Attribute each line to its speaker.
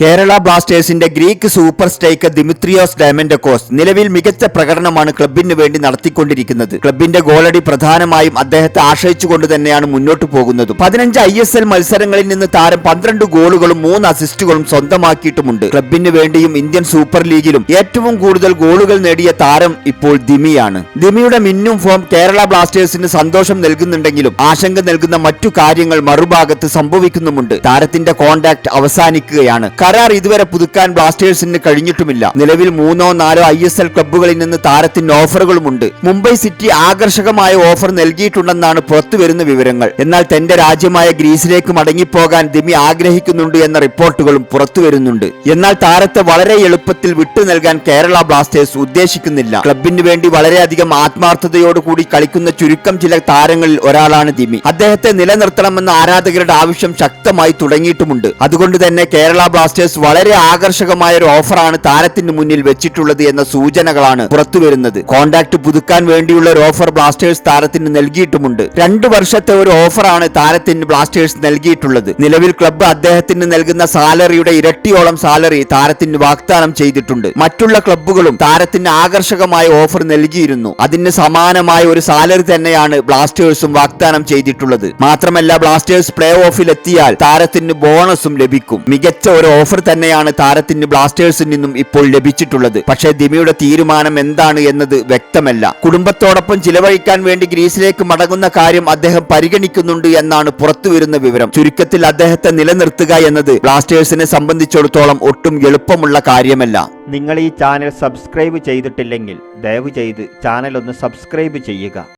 Speaker 1: കേരള ബ്ലാസ്റ്റേഴ്സിന്റെ Greek super striker Dimitrios Diamantakos നിലവിൽ മികച്ച പ്രകടനമാണ് ക്ലബിന് വേണ്ടി നടത്തിക്കൊണ്ടിരിക്കുന്നത്. ക്ലബിന്റെ ഗോളടി പ്രധാനമായും അദ്ദേഹത്തെ ആശ്രയിച്ചുകൊണ്ട് തന്നെയാണ് മുന്നോട്ട് പോകുന്നത്. പതിനഞ്ച് ഐ എസ് എൽ മത്സരങ്ങളിൽ നിന്ന് താരം പന്ത്രണ്ട് ഗോളുകളും മൂന്ന് അസിസ്റ്റുകളും സ്വന്തമാക്കിയിട്ടുമുണ്ട്. ക്ലബിന് വേണ്ടിയും ഇന്ത്യൻ സൂപ്പർ ലീഗിലും ഏറ്റവും കൂടുതൽ ഗോളുകൾ നേടിയ താരം ഇപ്പോൾ ദിമിയാണ്. ദിമിയുടെ മിന്നും ഫോം കേരള ബ്ലാസ്റ്റേഴ്സിന് സന്തോഷം നൽകുന്നുണ്ടെങ്കിലും ആശങ്ക നൽകുന്ന മറ്റു കാര്യങ്ങൾ മറുഭാഗത്ത് സംഭവിക്കുന്നുമുണ്ട്. താരത്തിന്റെ കോൺടാക്ട് അവസാനിക്കുകയാണ്. കരാർ ഇതുവരെ പുതുക്കാൻ ബ്ലാസ്റ്റേഴ്സിന് കഴിഞ്ഞിട്ടുമില്ല. നിലവിൽ മൂന്നോ നാലോ ഐ എസ് എൽ ക്ലബ്ബുകളിൽ നിന്ന് താരത്തിന് ഓഫറുകളുമുണ്ട്. മുംബൈ സിറ്റി ആകർഷകമായ ഓഫർ നൽകിയിട്ടുണ്ടെന്നാണ് പുറത്തുവരുന്ന വിവരങ്ങൾ. എന്നാൽ തന്റെ രാജ്യമായ ഗ്രീസിലേക്ക് മടങ്ങിപ്പോകാൻ ദിമി ആഗ്രഹിക്കുന്നുണ്ട് എന്ന റിപ്പോർട്ടുകളും പുറത്തുവരുന്നുണ്ട്. എന്നാൽ താരത്തെ വളരെ എളുപ്പത്തിൽ വിട്ടു നൽകാൻ കേരള ബ്ലാസ്റ്റേഴ്സ് ഉദ്ദേശിക്കുന്നില്ല. ക്ലബിന് വേണ്ടി വളരെയധികം ആത്മാർത്ഥതയോടുകൂടി കളിക്കുന്ന ചുരുക്കം ചില താരങ്ങളിൽ ഒരാളാണ് ദിമി അദ്ദേഹത്തെ നിലനിർത്തണമെന്ന ആരാധകരുടെ ആവശ്യം ശക്തമായി തുടങ്ങിയിട്ടുമുണ്ട്. അതുകൊണ്ട് തന്നെ കേരള ബ്ലാസ്റ്റേഴ്സ് വളരെ ആകർഷകമായ ഒരു ഓഫറാണ് താരത്തിന് മുന്നിൽ വെച്ചിട്ടുള്ളത് എന്ന സൂചനകളാണ് പുറത്തുവരുന്നത്. കോൺട്രാക്ട് പുതുക്കാൻ വേണ്ടിയുള്ള ഒരു ഓഫർ ബ്ലാസ്റ്റേഴ്സ് താരത്തിന് നൽകിയിട്ടുമുണ്ട്. രണ്ടു വർഷത്തെ ഒരു ഓഫറാണ് താരത്തിന് ബ്ലാസ്റ്റേഴ്സ് നൽകിയിട്ടുള്ളത്. നിലവിൽ ക്ലബ്ബ് അദ്ദേഹത്തിന് നൽകുന്ന സാലറിയുടെ ഇരട്ടിയോളം സാലറി താരത്തിന് വാഗ്ദാനം ചെയ്തിട്ടുണ്ട്. മറ്റുള്ള ക്ലബ്ബുകളും താരത്തിന് ആകർഷകമായ ഓഫർ നൽകിയിരുന്നു. അതിന് സമാനമായ ഒരു സാലറി തന്നെയാണ് ബ്ലാസ്റ്റേഴ്സും വാഗ്ദാനം ചെയ്തിട്ടുള്ളത്. മാത്രമല്ല ബ്ലാസ്റ്റേഴ്സ് പ്ലേ ഓഫിൽ എത്തിയാൽ താരത്തിന് ബോണസും ലഭിക്കും. മികച്ച ഒരു ഓഫർ തന്നെയാണ് താരത്തിന് ബ്ലാസ്റ്റേഴ്സിൽ നിന്നും ഇപ്പോൾ ലഭിച്ചിട്ടുള്ളത്. പക്ഷേ ദിമിയുടെ തീരുമാനം എന്താണ് എന്നത് വ്യക്തമല്ല. കുടുംബത്തോടൊപ്പം ചിലവഴിക്കാൻ വേണ്ടി ഗ്രീസിലേക്ക് മടങ്ങുന്ന കാര്യം അദ്ദേഹം പരിഗണിക്കുന്നുണ്ട് എന്നാണ് പുറത്തുവരുന്ന വിവരം. ചുരുക്കത്തിൽ അദ്ദേഹത്തെ നിലനിർത്തുക എന്നത് ബ്ലാസ്റ്റേഴ്സിനെ സംബന്ധിച്ചിടത്തോളം ഒട്ടും എളുപ്പമുള്ള കാര്യമല്ല.
Speaker 2: നിങ്ങൾ ഈ ചാനൽ സബ്സ്ക്രൈബ് ചെയ്തിട്ടില്ലെങ്കിൽ ദയവ് ചെയ്ത് ചാനൽ ഒന്ന് സബ്സ്ക്രൈബ് ചെയ്യുക.